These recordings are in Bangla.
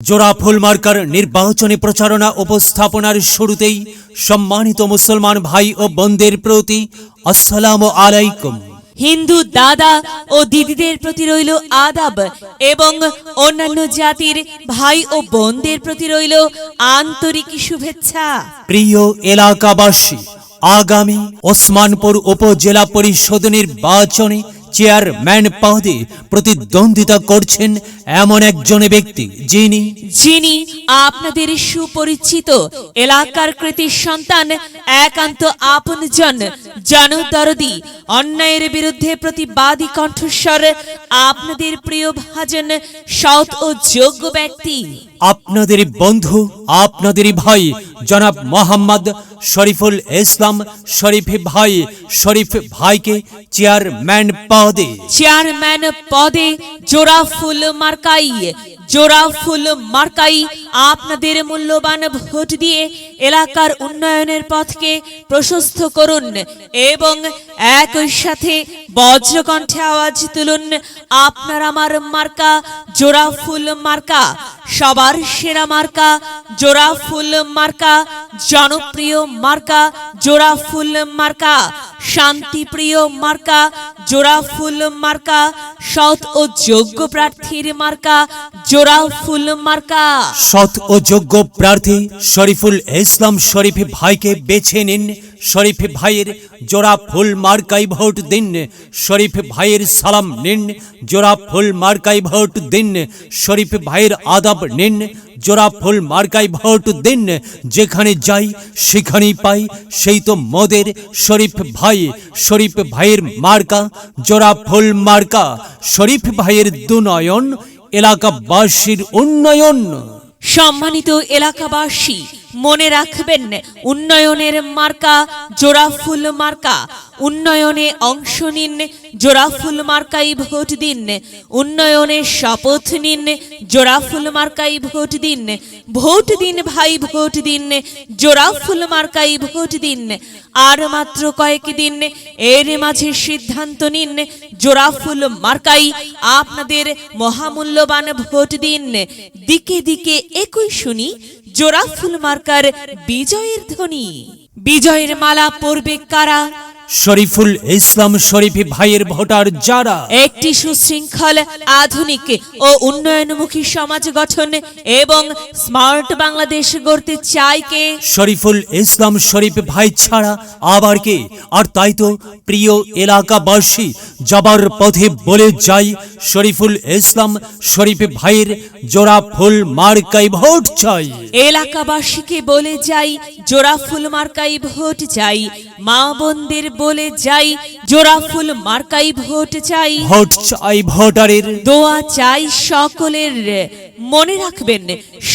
জোড়া ফুল মার্কার নির্বাচনী প্রচারণা উপস্থাপনার শুরুতেই সম্মানিত মুসলমান ভাই ও বোনদের প্রতি আসসালামু আলাইকুম। হিন্দু দাদা ও দিদিদের প্রতি রইল আদাব এবং অন্যান্য জাতির ভাই ও বোনদের প্রতি রইল আন্তরিক শুভেচ্ছা। প্রিয় এলাকাবাসী আগামী ওসমানপুর উপজেলা পরিষদ নির্বাচনে চেয়ারম্যান পদে প্রতিদ্বন্দ্বিতা করছেন এমন একজন ব্যক্তি, যিনি যিনি আপনাদের সুপরিচিত এলাকার কৃতির সন্তান, একান্ত আপনজন, জনদরদি, অন্যায়ের বিরুদ্ধে প্রতিবাদী কণ্ঠস্বর, আপনাদের প্রিয় ভাজন, সৎ ও যোগ্য ব্যক্তি। আপনাদের বন্ধু আপনাদের ভাই, জনাব মোহাম্মদ শরীফুল ইসলাম শরীফ ভাই, শরীফ ভাইকে চেয়ারম্যান পদে চেয়ারম্যান পদে জোড়া ফুল মার্কাই জোড়া ফুল মার্কাই আপনাদের মূল্যবান ভোট দিয়ে এলাকার উন্নয়নের পথকে প্রশস্ত করুন এবং একই সাথে বজ্রকণ্ঠে আওয়াজ তুলুন আপনার আমার মার্কা জোড়া ফুল মার্কা, সবার সেরা মার্কা জোড়া ফুল মার্কা, জনপ্রিয় মার্কা, জোড়া ফুল মার্কা, শান্তিপ্রিয় মার্কা, জোড়া ফুল মার্কা, সৎ ও যোগ্য প্রার্থীর মার্কা, জোড়া ফুল মার্কা। সৎ ও যোগ্য প্রার্থী শরীফুল ইসলাম শরীফ ভাইকে বেছে নিন। শরীফ ভাইয়ের জোড়া ফুল মার্কাই ভোট দিন। শরীফ ভাইয়ের সালাম নিন, জোড়া ফুল মার্কাই ভোট দিন। শরীফ ভাইয়ের আদাব নিন, জোড়া ফুল মার্কাই ভোট দিন। যেখানে যাই, সেখানেই পাই, সেই তো মদের শরীফ ভাই। শরীফ ভাইয়ের মার্কা, জোড়া ফুল মার্কা। শরীফ ভাইয়ের দুনয়ন, এলাকাবাসীর উন্নয়ন। সম্মানিত এলাকাবাসী মনে রাখবেন, উন্নয়নের মার্কা, জোড়াফুল মার্কা। উন্নয়নে অংশ নিন, জোড়াফুল মার্কাই ভোট দিন। উন্নয়নের শপথ নিন, জোড়াফুল মার্কাই ভোট দিন। ভোট দিন ভাই, ভোট দিন, জোড়াফুল মার্কাই ভোট দিন। আর মাত্র কয়েক দিন এর মাঝে সিদ্ধান্ত নিন, জোড়াফুল মার্কাই আপনাদের মহামূল্যবান ভোট দিন। দিকে দিকে একই শুনি জোড়াফুল মার্কার বিজয়ের ধ্বনি। বিজয়ের মালা পরবে কারা? শরীফুল ইসলাম শরীফ ভাইয়ের ভোটার যারা? একটি সুশৃঙ্খল আধুনিক ও উন্নয়নমুখী সমাজ গঠন এবং স্মার্ট বাংলাদেশ গড়তে চায় কে? শরীফুল ইসলাম শরীফ ভাই ছাড়া আবার কে? আর তাই তো প্রিয় এলাকাবাসী যাবার পথে বলে যাই শরীফুল ইসলাম শরীফ ভাইয়ের জোড়া ফুল মার্কাই ভোট চাই। এলাকাবাসীকে বলে যাই জোড়া ফুল মার্কাই ভোট চাই। মা বোনদের বলে যাই জোড়া ফুল মার্কাই ভোট চাই। ভোট চাই ভোটারের। দোয়া চাই সকলের। মনে রাখবেন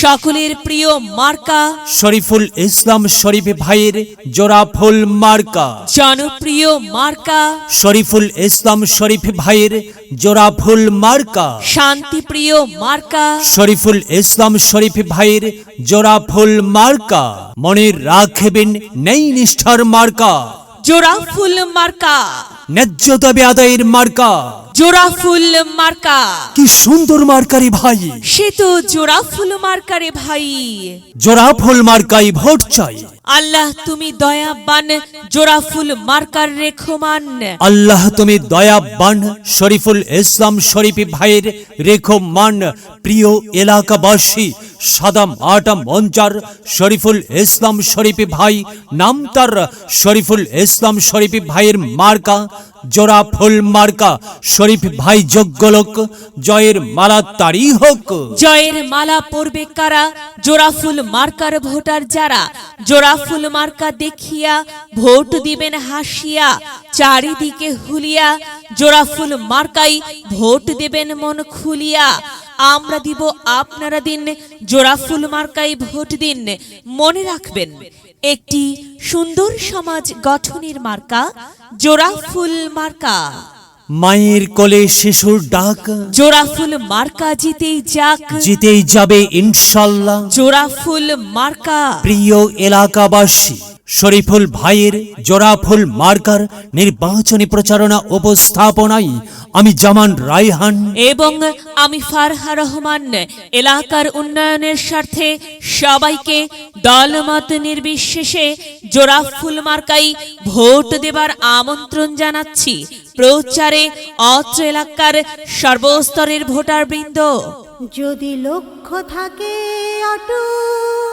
সকলের প্রিয় মার্কা। শরীফুল ইসলাম শরীফ ভাইয়ের জোড়া ফুল মার্কা। জনপ্রিয় মার্কা। শরীফুল ইসলাম শরীফ ভাইয়ের জোড়া ফুল মার্কা। শান্তিপ্রিয় মার্কা। শরীফুল ইসলাম শরীফ ভাইয়ের জোড়া ফুল মার্কা। মনে রাখবেন নেই নিষ্ঠার মার্কা। জোড়া ফুল মার্কা। ন্যায্য দাবি আদায়ের মার্কা। জোড়া ফুল মার্কা। কি সুন্দর মার্কারি ভাই। সে তো জোড়া ফুল মার্কারে ভাই। জোড়া ফুল মার্কাই ভোট চাই। আল্লাহ তুমি দয়াবান জোড়া ফুল মার্কার রেখমান। আল্লাহ তুমি দয়াবান শরীফুল ইসলাম শরীফ ভাইয়ের রেখো মান প্রিয় এলাকাবাসী সাদাম আটা মঞ্চার শরীফুল ইসলাম শরীফ ভাই নাম তার শরীফুল ইসলাম শরীফ ভাইয়ের মার্কা জোড়া ফুল মার্কা শরীফ ভাই যোগ্য লোক। জয়ের মালা তারই হোক। জয়ের মালা পরবে কারা? জোড়া ফুল মার্কার ভোটার যারা? জোড়া ফুল মার্কা দেখিয়া ভোট দিবেন হাসিয়া, চারিদিকে হুলিয়া। জোড়া ফুল মার্কাই ভোট দেবেন মন খুলিয়া। আমরা দিব আপনারা দিন জোড়া ফুল মার্কাই ভোট দিন। মনে রাখবেন, একটি সুন্দর সমাজ গঠনের মার্কা জোড়া ফুল মার্কা। মায়ের কোলে শিশুর ডাক। জোড়া ফুল মার্কা জিতেই যাক। জিতেই যাবে ইনশাল্লাহ। জোড়া ফুল মার্কা। প্রিয় এলাকাবাসী শরীফুল ভাইয়ের জোরাফুল মার্কার নির্বাচনী প্রচারণা উপস্থাপনায় আমি জামান রাইহান এবং আমি ফারহা রহমান এলাকার উন্নয়নের স্বার্থে সবাইকে দলমত নির্বিশেষে জোড়া ফুল মার্কাই ভোট দেবার আমন্ত্রণ জানাচ্ছি। প্রচারে অত্র এলাকার সর্বস্তরের ভোটার বৃন্দ যদি লক্ষ্য থাকে অটুট